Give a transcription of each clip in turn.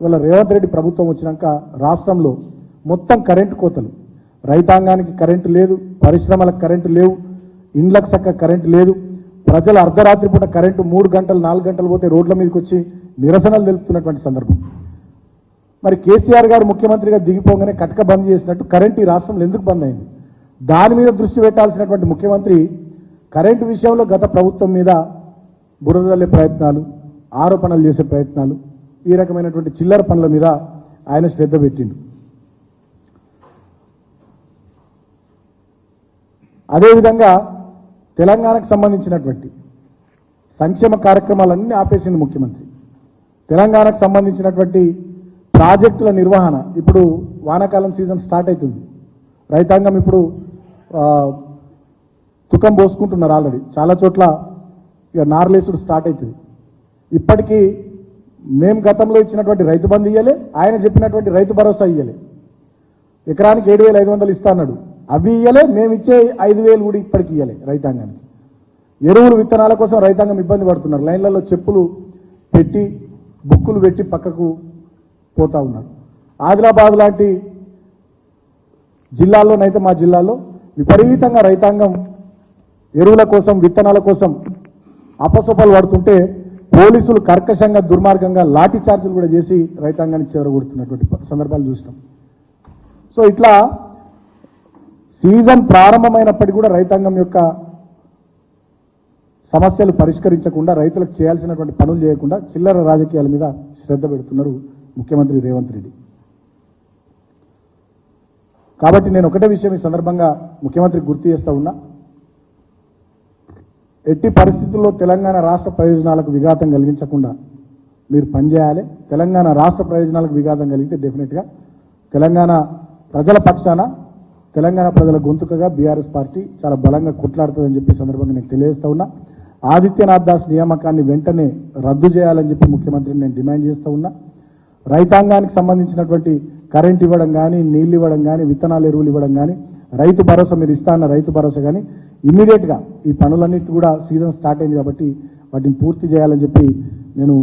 ఇవాళ రేవంత్ రెడ్డి ప్రభుత్వం వచ్చినాక రాష్ట్రంలో మొత్తం కరెంటు కోతలు. రైతాంగానికి కరెంటు లేదు పరిశ్రమలకు కరెంటు లేవు ఇండ్లకు చక్క కరెంటు లేదు. ప్రజలు అర్ధరాత్రి పూట కరెంటు మూడు గంటలు నాలుగు గంటలు పోతే రోడ్ల మీదకి వచ్చి నిరసనలు తెలుపుతున్నటువంటి సందర్భం. మరి కేసీఆర్ గారు ముఖ్యమంత్రిగా దిగిపోగానే కటక బంద్ చేసినట్టు కరెంటు ఈ రాష్ట్రంలో ఎందుకు బంద్ అయింది? దాని మీద దృష్టి పెట్టాల్సినటువంటి ముఖ్యమంత్రి కరెంటు విషయంలో గత ప్రభుత్వం మీద బురదల్లే ప్రయత్నాలు ఆరోపణలు చేసే ప్రయత్నాలు ఈ రకమైనటువంటి చిల్లర పనుల మీద ఆయన శ్రద్ధ పెట్టిండు. అదేవిధంగా తెలంగాణకు సంబంధించినటువంటి సంక్షేమ కార్యక్రమాలన్నీ ఆపేసింది ముఖ్యమంత్రి. తెలంగాణకు సంబంధించినటువంటి ప్రాజెక్టుల నిర్వహణ ఇప్పుడు వానాకాలం సీజన్ స్టార్ట్ అవుతుంది రైతాంగం ఇప్పుడు తుకం పోసుకుంటున్నారు ఆల్రెడీ. చాలా చోట్ల ఇక నార్లేసుడు స్టార్ట్ అవుతుంది. ఇప్పటికీ మేం గతంలో ఇచ్చినటువంటి రైతు బంధు ఇయ్యలే ఆయన చెప్పినటువంటి రైతు భరోసా ఇయ్యలే. ఎకరానికి ఏడు వేల ఐదు వందలు ఇస్తాన్నాడు అవి ఇయ్యలే మేము ఇచ్చే ఐదు వేలు కూడా ఇప్పటికి ఇయ్యలే రైతాంగానికి. ఎరువులు విత్తనాల కోసం రైతాంగం ఇబ్బంది పడుతున్నారు. లైన్లలో చెప్పులు పెట్టి బుక్కులు పెట్టి పక్కకు పోతా ఉన్నారు. ఆదిలాబాద్ లాంటి జిల్లాల్లోనైతే మా జిల్లాలో విపరీతంగా రైతాంగం ఎరువుల కోసం విత్తనాల కోసం అపసొపలు పడుతుంటే పోలీసులు కర్కశంగా దుర్మార్గంగా లాఠీ చార్జీలు కూడా చేసి రైతాంగాన్ని చెరగొడుతున్నటువంటి సందర్భాలు చూసినాం. సో ఇట్లా సీజన్ ప్రారంభమైనప్పటికీ కూడా రైతాంగం యొక్క సమస్యలు పరిష్కరించకుండా రైతులకు చేయాల్సినటువంటి పనులు చేయకుండా చిల్లర రాజకీయాల మీద శ్రద్ధ పెడుతున్నారు ముఖ్యమంత్రి రేవంత్ రెడ్డి. కాబట్టి నేను ఒకటే విషయం ఈ సందర్భంగా ముఖ్యమంత్రికి గుర్తు చేస్తా ఉన్నా. ఎట్టి పరిస్థితుల్లో తెలంగాణ రాష్ట్ర ప్రయోజనాలకు విఘాతం కలిగించకుండా మీరు పనిచేయాలి. తెలంగాణ రాష్ట్ర ప్రయోజనాలకు విఘాతం కలిగితే డెఫినెట్గా తెలంగాణ ప్రజల పక్షాన తెలంగాణ ప్రజల గొంతుకగా బీఆర్ఎస్ పార్టీ చాలా బలంగా కొట్లాడుతుందని చెప్పి సందర్భంగా నేను తెలియజేస్తా ఉన్నా. ఆదిత్యనాథ్ దాస్ నియామకాన్ని వెంటనే రద్దు చేయాలని చెప్పి ముఖ్యమంత్రిని నేను డిమాండ్ చేస్తూ ఉన్నా. రైతాంగానికి సంబంధించినటువంటి కరెంట్ ఇవ్వడం కానీ నీళ్ళు ఇవ్వడం కానీ విత్తనాలు ఎరువులు ఇవ్వడం కానీ రైతు భరోసా మీరు ఇస్తా అన్న రైతు భరోసా కానీ ఇమ్మీడియట్గా ఈ పనులన్నిటి కూడా సీజన్ స్టార్ట్ అయింది కాబట్టి వాటిని పూర్తి చేయాలని చెప్పి నేను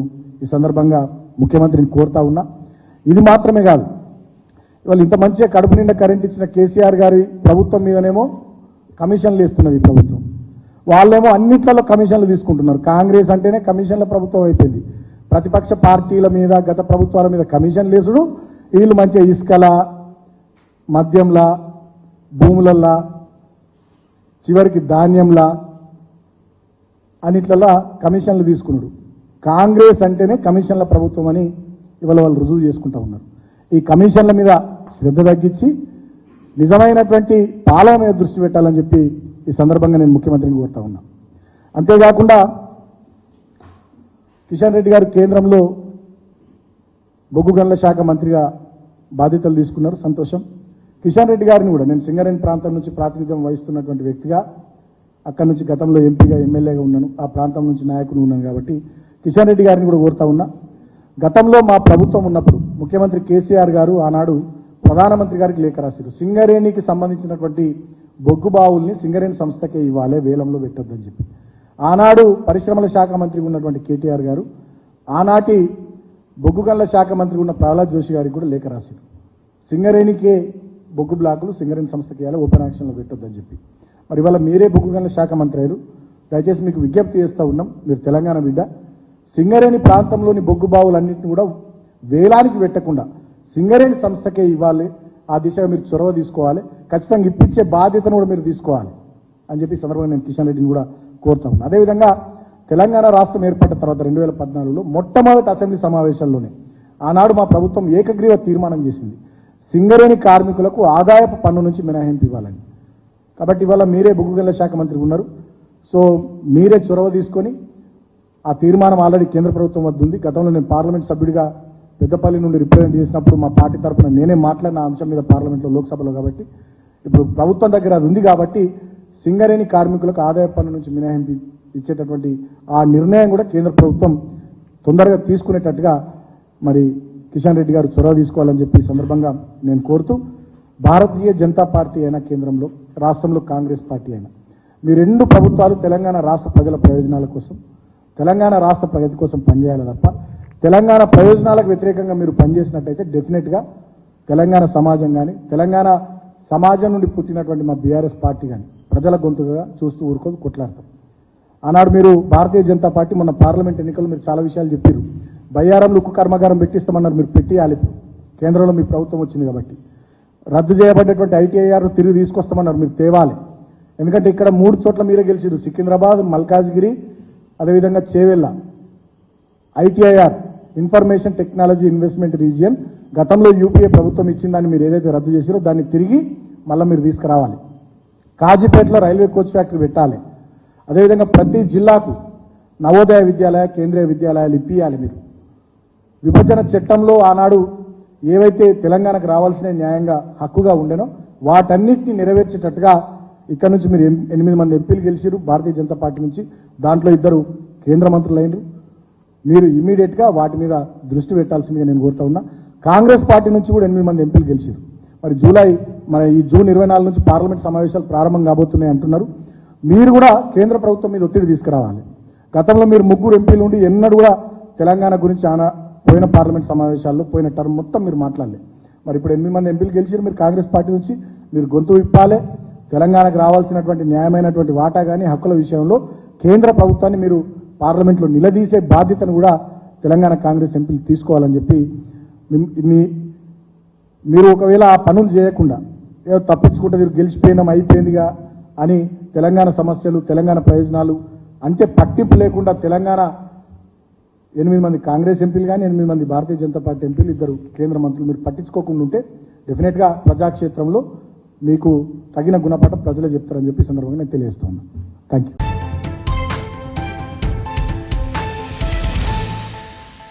ఈ సందర్భంగా ముఖ్యమంత్రిని కోరుతా ఉన్నా. ఇది మాత్రమే కాదు. ఇవాళ ఇంత మంచిగా కడుపు నిండా కరెంట్ ఇచ్చిన కేసీఆర్ గారి ప్రభుత్వం మీదనేమో కమిషన్లు ఇస్తున్నది ప్రభుత్వం. వాళ్ళేమో అన్నిట్లలో కమిషన్లు తీసుకుంటున్నారు. కాంగ్రెస్ అంటేనే కమిషన్ల ప్రభుత్వం అయిపోయింది. ప్రతిపక్ష పార్టీల మీద గత ప్రభుత్వాల మీద కమిషన్లు వేసుడు వీళ్ళు మంచిగా ఇసుకల మద్యంలా భూములల్లా చివరికి ధాన్యంలా అన్నిట్లలా కమిషన్లు తీసుకున్నాడు. కాంగ్రెస్ అంటేనే కమిషన్ల ప్రభుత్వం అని ఇవాళ వాళ్ళు రుజువు చేసుకుంటూ ఉన్నారు. ఈ కమిషన్ల మీద శ్రద్ధ తగ్గించి నిజమైనటువంటి పాలన మీద దృష్టి పెట్టాలని చెప్పి ఈ సందర్భంగా నేను ముఖ్యమంత్రిని కోరుతా ఉన్నా. అంతేకాకుండా కిషన్ రెడ్డి గారు కేంద్రంలో బొగ్గు గనుల శాఖ మంత్రిగా బాధ్యతలు తీసుకున్నారు. సంతోషం. కిషన్ రెడ్డి గారిని కూడా నేను సింగరేణి ప్రాంతం నుంచి ప్రాతినిధ్యం వహిస్తున్నటువంటి వ్యక్తిగా అక్కడి నుంచి గతంలో ఎంపీగా ఎమ్మెల్యేగా ఉన్నాను. ఆ ప్రాంతం నుంచి నాయకుడు ఉన్నాను కాబట్టి కిషన్ రెడ్డి గారిని కూడా కోరుతా ఉన్నా. గతంలో మా ప్రభుత్వం ఉన్నప్పుడు ముఖ్యమంత్రి కేసీఆర్ గారు ఆనాడు ప్రధానమంత్రి గారికి లేఖ రాశారు సింగరేణికి సంబంధించినటువంటి బొగ్గు బావుల్ని సింగరేణి సంస్థకే ఇవ్వాలి వేలంలో పెట్టొద్దని చెప్పి. ఆనాడు పరిశ్రమల శాఖ మంత్రి ఉన్నటువంటి కేటీఆర్ గారు ఆనాటి బొగ్గు గనుల శాఖ మంత్రి ఉన్న ప్రహ్లాద్ జోషి గారికి కూడా లేఖ రాశారు సింగరేణికే బొగ్గు బ్లాకులు సింగరేణి సంస్థకి ఇవ్వాలి ఓపెన్ యాక్షన్లో పెట్టొద్దని చెప్పి. మరి ఇవాళ మీరే బొగ్గు గనుల శాఖ మంత్రి అయ్యారు దయచేసి మీకు విజ్ఞప్తి చేస్తూ ఉన్నాం. మీరు తెలంగాణ బిడ్డ. సింగరేణి ప్రాంతంలోని బొగ్గు బావులన్నింటినీ కూడా వేలానికి పెట్టకుండా సింగరేణి సంస్థకే ఇవ్వాలి. ఆ దిశగా మీరు చొరవ తీసుకోవాలి. ఖచ్చితంగా ఇప్పించే బాధ్యతను కూడా మీరు తీసుకోవాలి అని చెప్పి సందర్భంగా నేను కిషన్ రెడ్డిని కూడా కోరుతా ఉన్నాను అదేవిధంగా తెలంగాణ రాష్ట్రం ఏర్పడిన తర్వాత రెండు వేల పద్నాలుగులో మొట్టమొదటి అసెంబ్లీ సమావేశాల్లోనే ఆనాడు మా ప్రభుత్వం ఏకగ్రీవ తీర్మానం చేసింది. సింగరేణి కార్మికులకు ఆదాయపు పన్ను నుంచి మినహాయింపు ఇవ్వాలని. కాబట్టి ఇవాళ మీరే బొగ్గుగల్ల శాఖ మంత్రి ఉన్నారు. సో మీరే చొరవ తీసుకొని ఆ తీర్మానం ఆల్రెడీ కేంద్ర ప్రభుత్వం వద్ద ఉంది. గతంలో నేను పార్లమెంట్ సభ్యుడిగా పెద్దపల్లి నుండి రిప్రజెంట్ చేసినప్పుడు మా పార్టీ తరఫున నేనే మాట్లాడిన అంశం మీద పార్లమెంట్లో లోక్సభలో కాబట్టి ఇప్పుడు ప్రభుత్వం దగ్గర అది ఉంది కాబట్టి సింగరేణి కార్మికులకు ఆదాయ పన్ను నుంచి మినహాయింపు ఇచ్చేటటువంటి ఆ నిర్ణయం కూడా కేంద్ర ప్రభుత్వం తొందరగా తీసుకునేటట్టుగా మరి కిషన్ రెడ్డి గారు చొరవ తీసుకోవాలని చెప్పి సందర్భంగా నేను కోరుతూ భారతీయ జనతా పార్టీ అయినా కేంద్రంలో రాష్ట్రంలో కాంగ్రెస్ పార్టీ అయినా మీ రెండు ప్రభుత్వాలు తెలంగాణ రాష్ట్ర ప్రజల ప్రయోజనాల కోసం తెలంగాణ రాష్ట్ర ప్రగతి కోసం పనిచేయాలి తప్ప తెలంగాణ ప్రయోజనాలకు వ్యతిరేకంగా మీరు పనిచేసినట్టయితే డెఫినెట్గా తెలంగాణ సమాజం కానీ తెలంగాణ సమాజం నుండి పుట్టినటువంటి మా బీఆర్ఎస్ పార్టీ కానీ ప్రజల గొంతుగా చూస్తూ ఊరుకోదు కొట్లాడతాం. ఆనాడు మీరు భారతీయ జనతా పార్టీ మొన్న పార్లమెంట్ ఎన్నికల్లో మీరు చాలా విషయాలు చెప్పారు బయ్యారం ఉక్కు కర్మాగారం పెట్టిస్తామన్నారు మీరు పెట్టియాలి కేంద్రంలో మీ ప్రభుత్వం వచ్చింది కాబట్టి. రద్దు చేయబడ్డటువంటి ఐటీఐఆర్ తిరిగి తీసుకొస్తామన్నారు మీరు తేవాలి. ఎందుకంటే ఇక్కడ మూడు చోట్ల మీరే గెలిచిరు సికింద్రాబాద్ మల్కాజ్గిరి అదేవిధంగా Chevella. ITIR information technology investment region గతంలో యూపీఏ ప్రభుత్వం ఇచ్చిన దాన్ని మీరు ఏదైతే రద్దు చేసారో దాన్ని తిరిగి మళ్ళీ మీరు తీసుకురావాలి. కాజీపేటలో రైల్వే కోచ్ ఫ్యాక్టరీ పెట్టాలి. అదేవిధంగా ప్రతి జిల్లాకు నవోదయ విద్యాలయ కేంద్రీయ విద్యాలయాలు ఇప్పియాలి మీరు. విభజన చట్టంలో ఆనాడు ఏవైతే తెలంగాణకు రావాల్సిన న్యాయంగా హక్కుగా ఉండేనో వాటన్నిటిని నెరవేర్చేటట్టుగా ఇక్కడ నుంచి మీరు ఎం- ఎనిమిది మంది ఎంపీలు గెలిచారు భారతీయ జనతా పార్టీ నుంచి. దాంట్లో ఇద్దరు కేంద్ర మంత్రులు అయినరు. మీరు ఇమీడియట్గా వాటి మీద దృష్టి పెట్టాల్సిందిగా నేను కోరుతా ఉన్నా. కాంగ్రెస్ పార్టీ నుంచి కూడా ఎనిమిది మంది ఎంపీలు గెలిచారు మరి జూలై మన ఈ జూన్ ఇరవై నాలుగు నుంచి పార్లమెంట్ సమావేశాలు ప్రారంభం కాబోతున్నాయి అంటున్నారు. మీరు కూడా కేంద్ర ప్రభుత్వం మీద ఒత్తిడి తీసుకురావాలి. గతంలో మీరు ముగ్గురు ఎంపీలు ఉండి ఎన్నడూ కూడా తెలంగాణ గురించి ఆనా పోయిన పార్లమెంట్ సమావేశాల్లో పోయిన టర్మ్ మొత్తం మీరు మాట్లాడలేదు మరి ఇప్పుడు ఎనిమిది మంది ఎంపీలు గెలిచారు మీరు కాంగ్రెస్ పార్టీ నుంచి మీరు గొంతు విప్పాలి. తెలంగాణకు రావాల్సినటువంటి న్యాయమైనటువంటి వాటా కానీ హక్కుల విషయంలో కేంద్ర ప్రభుత్వాన్ని మీరు పార్లమెంట్లో నిలదీసే బాధ్యతను కూడా తెలంగాణ కాంగ్రెస్ ఎంపీలు తీసుకోవాలని చెప్పి మీ మీరు ఒకవేళ ఆ పనులు చేయకుండా ఏదో తప్పించుకుంటే మీరు గెలిచిపోయినాం అయిపోయిందిగా అని తెలంగాణ సమస్యలు తెలంగాణ ప్రయోజనాలు అంటే పట్టింపు లేకుండా తెలంగాణ ఎనిమిది మంది కాంగ్రెస్ ఎంపీలు కానీ ఎనిమిది మంది భారతీయ జనతా పార్టీ ఎంపీలు ఇద్దరు కేంద్ర మంత్రులు మీరు పట్టించుకోకుండా ఉంటే డెఫినెట్గా ప్రజాక్షేత్రంలో మీకు తగిన గుణపాఠం ప్రజలే చెప్తారని చెప్పి సందర్భంగా నేను తెలియజేస్తా ఉన్నాను థ్యాంక్ యూ